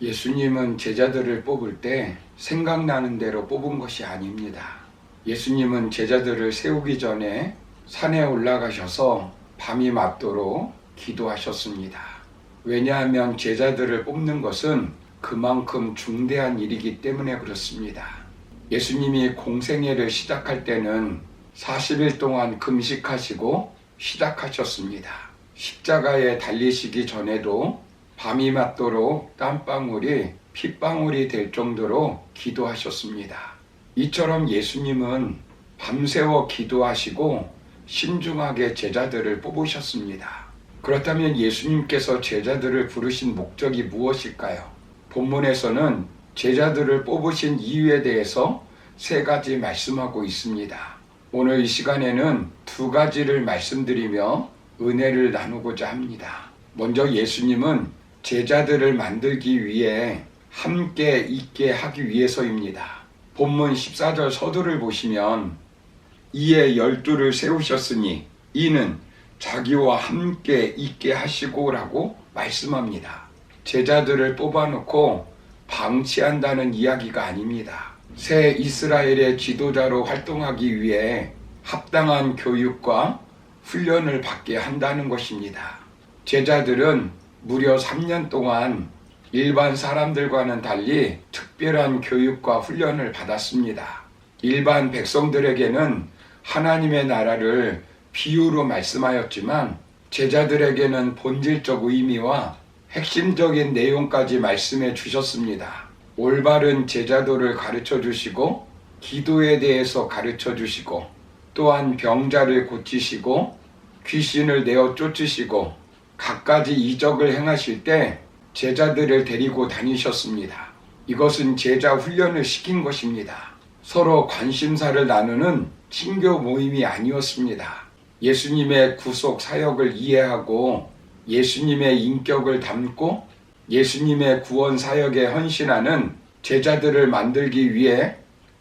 예수님은 제자들을 뽑을 때 생각나는 대로 뽑은 것이 아닙니다. 예수님은 제자들을 세우기 전에 산에 올라가셔서 밤이 맞도록 기도하셨습니다. 왜냐하면 제자들을 뽑는 것은 그만큼 중대한 일이기 때문에 그렇습니다. 예수님이 공생애를 시작할 때는 40일 동안 금식하시고 시작하셨습니다. 십자가에 달리시기 전에도 밤이 맞도록 땀방울이 핏방울이 될 정도로 기도하셨습니다. 이처럼 예수님은 밤새워 기도하시고 신중하게 제자들을 뽑으셨습니다. 그렇다면 예수님께서 제자들을 부르신 목적이 무엇일까요? 본문에서는 제자들을 뽑으신 이유에 대해서 세 가지 말씀하고 있습니다. 오늘 이 시간에는 두 가지를 말씀드리며 은혜를 나누고자 합니다. 먼저 예수님은 제자들을 만들기 위해 함께 있게 하기 위해서입니다. 본문 14절 서두를 보시면 이에 열두를 세우셨으니 이는 자기와 함께 있게 하시고라고 말씀합니다. 제자들을 뽑아놓고 방치한다는 이야기가 아닙니다. 새 이스라엘의 지도자로 활동하기 위해 합당한 교육과 훈련을 받게 한다는 것입니다. 제자들은 무려 3년 동안 일반 사람들과는 달리 특별한 교육과 훈련을 받았습니다. 일반 백성들에게는 하나님의 나라를 비유로 말씀하였지만 제자들에게는 본질적 의미와 핵심적인 내용까지 말씀해 주셨습니다. 올바른 제자도를 가르쳐 주시고 기도에 대해서 가르쳐 주시고 또한 병자를 고치시고 귀신을 내어 쫓으시고 갖가지 이적을 행하실 때 제자들을 데리고 다니셨습니다. 이것은 제자 훈련을 시킨 것입니다. 서로 관심사를 나누는 친교 모임이 아니었습니다. 예수님의 구속 사역을 이해하고 예수님의 인격을 담고 예수님의 구원 사역에 헌신하는 제자들을 만들기 위해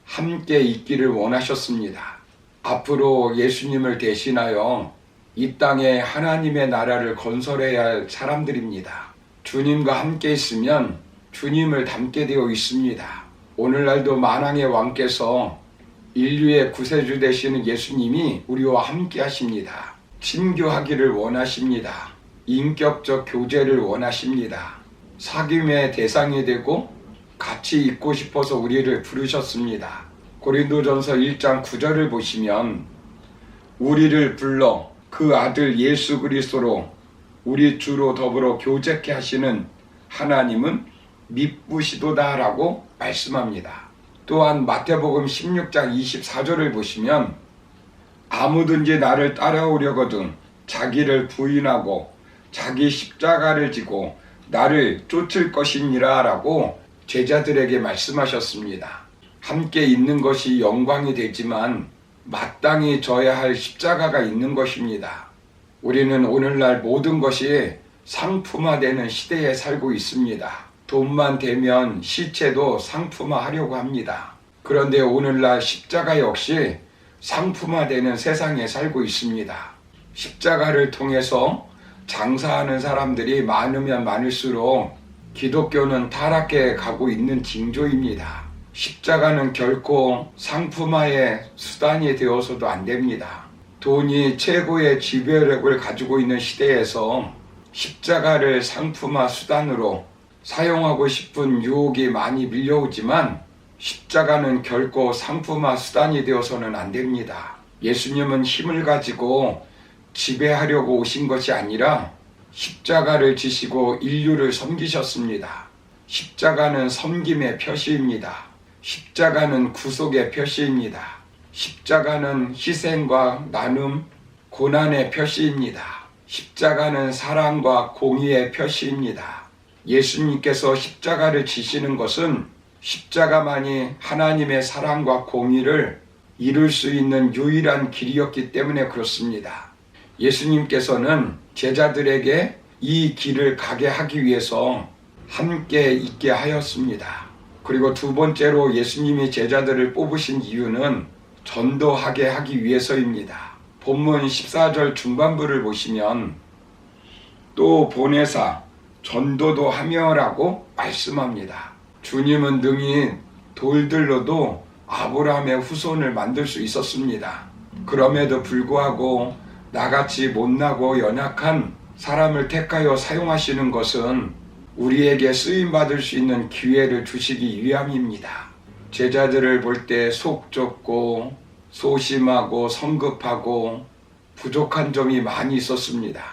함께 있기를 원하셨습니다. 앞으로 예수님을 대신하여 이 땅에 하나님의 나라를 건설해야 할 사람들입니다. 주님과 함께 있으면 주님을 닮게 되어 있습니다. 오늘날도 만왕의 왕께서 인류의 구세주 되시는 예수님이 우리와 함께 하십니다. 친교하기를 원하십니다. 인격적 교제를 원하십니다. 사귐의 대상이 되고 같이 있고 싶어서 우리를 부르셨습니다. 고린도전서 1장 9절을 보시면 우리를 불러 그 아들 예수 그리스도로 우리 주로 더불어 교제케 하시는 하나님은 미쁘시도다라고 말씀합니다. 또한 마태복음 16장 24절을 보시면 아무든지 나를 따라오려거든 자기를 부인하고 자기 십자가를 지고 나를 쫓을 것이니라 라고 제자들에게 말씀하셨습니다. 함께 있는 것이 영광이 되지만 마땅히 져야 할 십자가가 있는 것입니다. 우리는 오늘날 모든 것이 상품화되는 시대에 살고 있습니다. 돈만 되면 시체도 상품화하려고 합니다. 그런데 오늘날 십자가 역시 상품화되는 세상에 살고 있습니다. 십자가를 통해서 장사하는 사람들이 많으면 많을수록 기독교는 타락해 가고 있는 징조입니다. 십자가는 결코 상품화의 수단이 되어서도 안 됩니다. 돈이 최고의 지배력을 가지고 있는 시대에서 십자가를 상품화 수단으로 사용하고 싶은 유혹이 많이 밀려오지만 십자가는 결코 상품화 수단이 되어서는 안 됩니다. 예수님은 힘을 가지고 지배하려고 오신 것이 아니라 십자가를 지시고 인류를 섬기셨습니다. 십자가는 섬김의 표시입니다. 십자가는 구속의 표시입니다. 십자가는 희생과 나눔, 고난의 표시입니다. 십자가는 사랑과 공의의 표시입니다. 예수님께서 십자가를 지시는 것은 십자가만이 하나님의 사랑과 공의를 이룰 수 있는 유일한 길이었기 때문에 그렇습니다. 예수님께서는 제자들에게 이 길을 가게 하기 위해서 함께 있게 하였습니다. 그리고 두 번째로 예수님이 제자들을 뽑으신 이유는 전도하게 하기 위해서입니다. 본문 14절 중반부를 보시면 또 보내사 전도도 하며라고 말씀합니다. 주님은 능히 돌들로도 아브라함의 후손을 만들 수 있었습니다. 그럼에도 불구하고 나같이 못나고 연약한 사람을 택하여 사용하시는 것은 우리에게 쓰임 받을 수 있는 기회를 주시기 위함입니다. 제자들을 볼 때 속 좁고 소심하고 성급하고 부족한 점이 많이 있었습니다.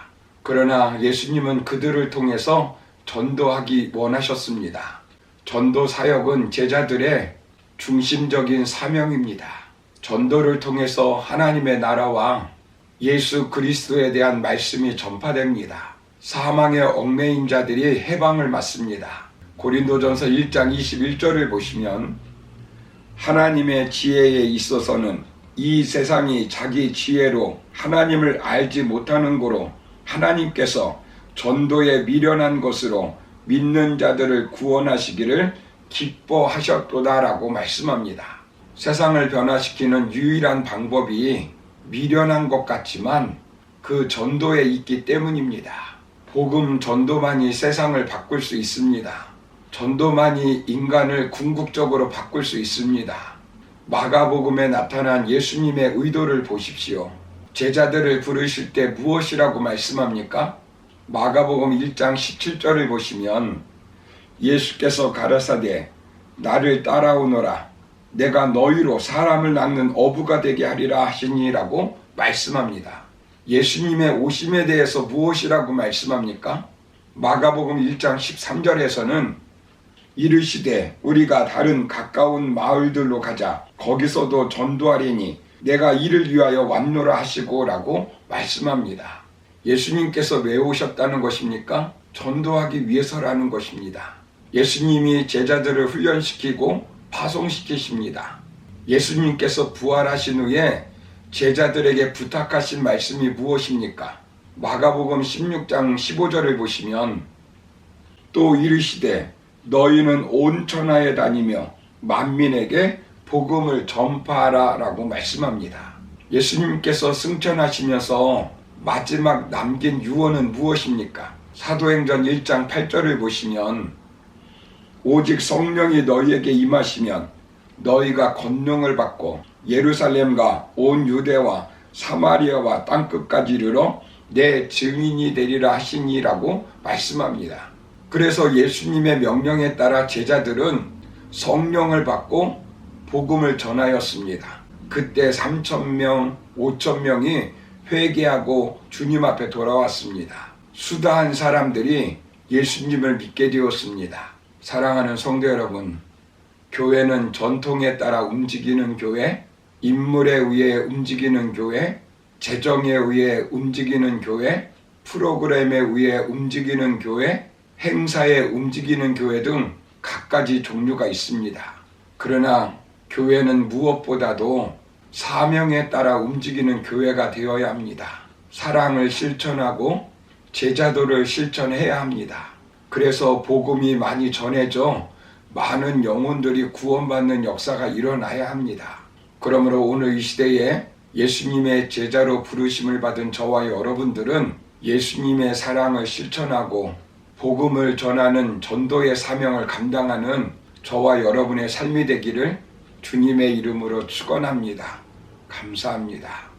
그러나 예수님은 그들을 통해서 전도하기 원하셨습니다. 전도 사역은 제자들의 중심적인 사명입니다. 전도를 통해서 하나님의 나라와 예수 그리스도에 대한 말씀이 전파됩니다. 사망의 얽매인 자들이 해방을 맞습니다. 고린도전서 1장 21절을 보시면 하나님의 지혜에 있어서는 이 세상이 자기 지혜로 하나님을 알지 못하는 고로 하나님께서 전도에 미련한 것으로 믿는 자들을 구원하시기를 기뻐하셨도다라고 말씀합니다. 세상을 변화시키는 유일한 방법이 미련한 것 같지만 그 전도에 있기 때문입니다. 복음 전도만이 세상을 바꿀 수 있습니다. 전도만이 인간을 궁극적으로 바꿀 수 있습니다. 마가복음에 나타난 예수님의 의도를 보십시오. 제자들을 부르실 때 무엇이라고 말씀합니까? 마가복음 1장 17절을 보시면 예수께서 가라사대 나를 따라오너라 내가 너희로 사람을 낳는 어부가 되게 하리라 하시니라고 말씀합니다. 예수님의 오심에 대해서 무엇이라고 말씀합니까? 마가복음 1장 13절에서는 이르시되 우리가 다른 가까운 마을들로 가자 거기서도 전도하리니 내가 이를 위하여 왔노라 하시고라고 말씀합니다. 예수님께서 왜 오셨다는 것입니까? 전도하기 위해서라는 것입니다. 예수님이 제자들을 훈련시키고 파송시키십니다. 예수님께서 부활하신 후에 제자들에게 부탁하신 말씀이 무엇입니까? 마가복음 16장 15절을 보시면 또 이르시되 너희는 온 천하에 다니며 만민에게 복음을 전파하라 라고 말씀합니다. 예수님께서 승천하시면서 마지막 남긴 유언은 무엇입니까? 사도행전 1장 8절을 보시면 오직 성령이 너희에게 임하시면 너희가 권능을 받고 예루살렘과 온 유대와 사마리아와 땅끝까지 이르러 내 증인이 되리라 하시니라고 말씀합니다. 그래서 예수님의 명령에 따라 제자들은 성령을 받고 복음을 전하였습니다. 그때 3천명, 5천명이 회개하고 주님 앞에 돌아왔습니다. 수다한 사람들이 예수님을 믿게 되었습니다. 사랑하는 성도 여러분, 교회는 전통에 따라 움직이는 교회, 인물에 의해 움직이는 교회, 재정에 의해 움직이는 교회, 프로그램에 의해 움직이는 교회, 행사에 움직이는 교회 등 갖가지 종류가 있습니다. 그러나 교회는 무엇보다도 사명에 따라 움직이는 교회가 되어야 합니다. 사랑을 실천하고 제자도를 실천해야 합니다. 그래서 복음이 많이 전해져 많은 영혼들이 구원받는 역사가 일어나야 합니다. 그러므로 오늘 이 시대에 예수님의 제자로 부르심을 받은 저와 여러분들은 예수님의 사랑을 실천하고 복음을 전하는 전도의 사명을 감당하는 저와 여러분의 삶이 되기를 주님의 이름으로 축원합니다. 감사합니다.